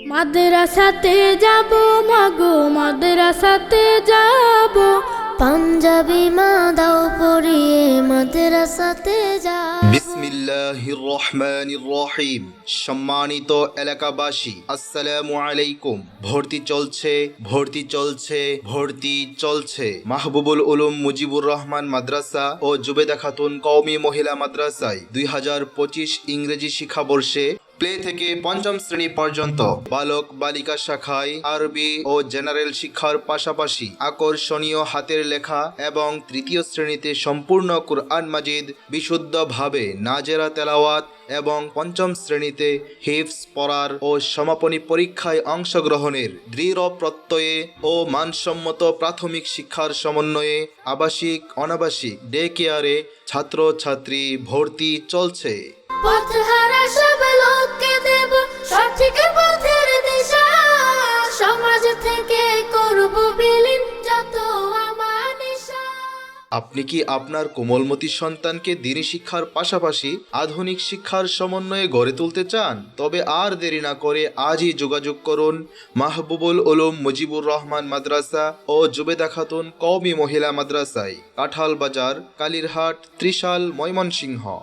মাদ্রাসাতে যাব, মাগো, মাদ্রাসাতে যাব। পাঞ্জাবি মা দাও মাদ্রাসাতে যা বিসমিল্লাহির রহমানির রহিম সম্মানিত এলাকাবাসী, আসসালামু আলাইকুম। ভর্তি চলছে ভর্তি চলছে ভর্তি চলছে। মাহবুবুল উলুম মুজিবুর রহমান মাদ্রাসা ও জুবেদা খাতুন কওমি মহিলা মাদ্রাসায় দুই হাজার পঁচিশ ইংরেজি শিক্ষাবর্ষে প্লে থেকে পঞ্চম শ্রেণি পর্যন্ত। বালক বালিকা শাখায় আরবি ও জেনারেল শিক্ষার পাশাপাশি আকর্ষণীয় হাতের লেখা এবং তৃতীয় শ্রেণীতে সম্পূর্ণ কুরআন মাজিদ বিশুদ্ধভাবে নাজেরা তেলাওয়াত এবং পঞ্চম শ্রেণীতে হিফস পড়ার ও সমাপনী পরীক্ষায় অংশগ্রহণের দৃঢ় প্রত্যয়ে ও মানসম্মত প্রাথমিক শিক্ষার সমন্বয়ে আবাসিক অনাবাসিক ডে কেয়ারে ছাত্রছাত্রী ভর্তি চলছে। পথহারা দেব পথের দিশা সমাজ থেকে করব বিলীন যত আপনি কি আপনার কোমলমতি সন্তানকে দিনী শিক্ষার পাশাপাশি আধুনিক শিক্ষার সমন্বয়ে গড়ে তুলতে চান? তবে আর দেরি না করে আজই যোগাযোগ করুন মাহবুবুল উলুম মুজিবুর রহমান মাদ্রাসা ও জুবেদা খাতুন কওমি মহিলা মাদ্রাসায় কাঁঠাল বাজার কালীরহাট ত্রিশাল ময়মনসিংহ।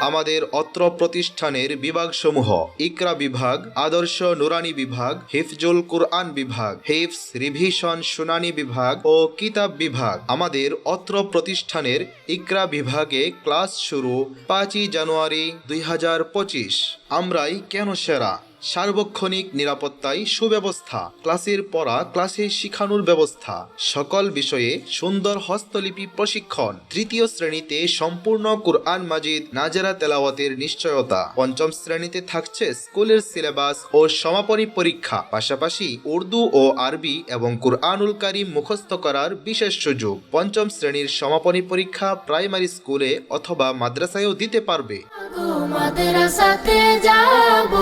আমাদের অত্র প্রতিষ্ঠানের বিভাগসমূহ, ইকরা বিভাগ, আদর্শ নুরানি বিভাগ, হিফজুল কুরআন বিভাগ হিফস রিভিশন শুনানি বিভাগ ও কিতাব বিভাগ। আমাদের অত্র প্রতিষ্ঠানের ইকরা বিভাগে ক্লাস শুরু পাঁচই জানুয়ারি দুই হাজার পঁচিশ। আমরাই কেন সেরা? সার্বক্ষণিক নিরাপত্তায় সুব্যবস্থা। ক্লাসের পড়া ক্লাসে শিখানোর ব্যবস্থা। সকল বিষয়ে সুন্দর হস্তলিপি প্রশিক্ষণ। তৃতীয় শ্রেণীতে সম্পূর্ণ কুরআন মাজিদ নাজেরা তেলাওয়াতের নিশ্চয়তা। পঞ্চম শ্রেণীতে থাকছে স্কুলের সিলেবাস ও সমাপনী পরীক্ষা। পাশাপাশি উর্দু ও আরবি এবং কুরআনুল কারিম মুখস্থ করার বিশেষ সুযোগ। পঞ্চম শ্রেণির সমাপনী পরীক্ষা প্রাইমারি স্কুলে অথবা মাদ্রাসায়ও দিতে পারবে। মাদ্রাসাতে যাব।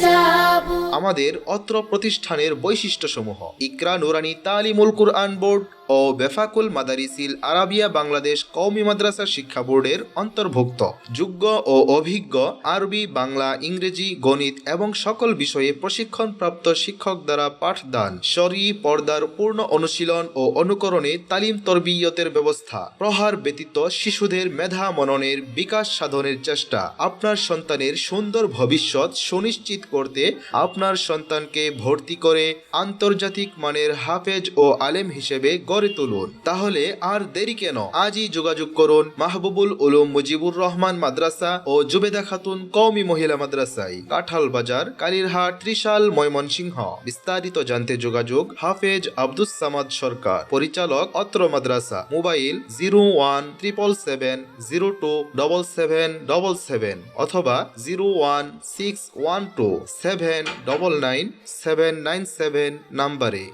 যাব আমাদের অত্র প্রতিষ্ঠানের বৈশিষ্ট্যসমূহ। ইকরা নুরানি তালিমুল কুরআন বোর্ড। ও বেফাকুল মাদারিসিল আরাবিয়া বাংলাদেশ কওমি মাদ্রাসা শিক্ষা বোর্ডের অন্তর্ভুক্ত। যোগ্য ও অভিজ্ঞ আরবি, বাংলা, ইংরেজি, গণিত এবং সকল বিষয়ে প্রশিক্ষণপ্রাপ্ত শিক্ষক দ্বারা পাঠদান, শরী, পর্দার পূর্ণ অনুশীলন ও অনুকরণে তালিম তরবিয়তের ব্যবস্থা, প্রহার ব্যতীত শিশুদের মেধা মননের বিকাশ সাধনের চেষ্টা, আপনার সন্তানের সুন্দর ভবিষ্যৎ সুনিশ্চিত করতে আপনার সন্তানকে ভর্তি করে আন্তর্জাতিক মানের হাফেজ ও আলেম হিসেবে গড়ে তুলুন। তাহলে আর দেরি কেন? আজই যোগাযোগ করুন মাহবুবুল উলুম মুজিবুর রহমান মাদ্রাসা ও জুবেদা খাতুন কওমি মহিলা মাদ্রাসায়। কাঁঠাল বাজার, কালীরহাট, ত্রিশাল, ময়মনসিংহ। বিস্তারিত জানতে যোগাযোগ হাফেজ আব্দুস সামাদ সরকার। পরিচালক অত্র মাদ্রাসা। Mobile zero one triple seven zero two double seven double seven অথবা zero one six one two seven double nine seven nine seven নাম্বারে।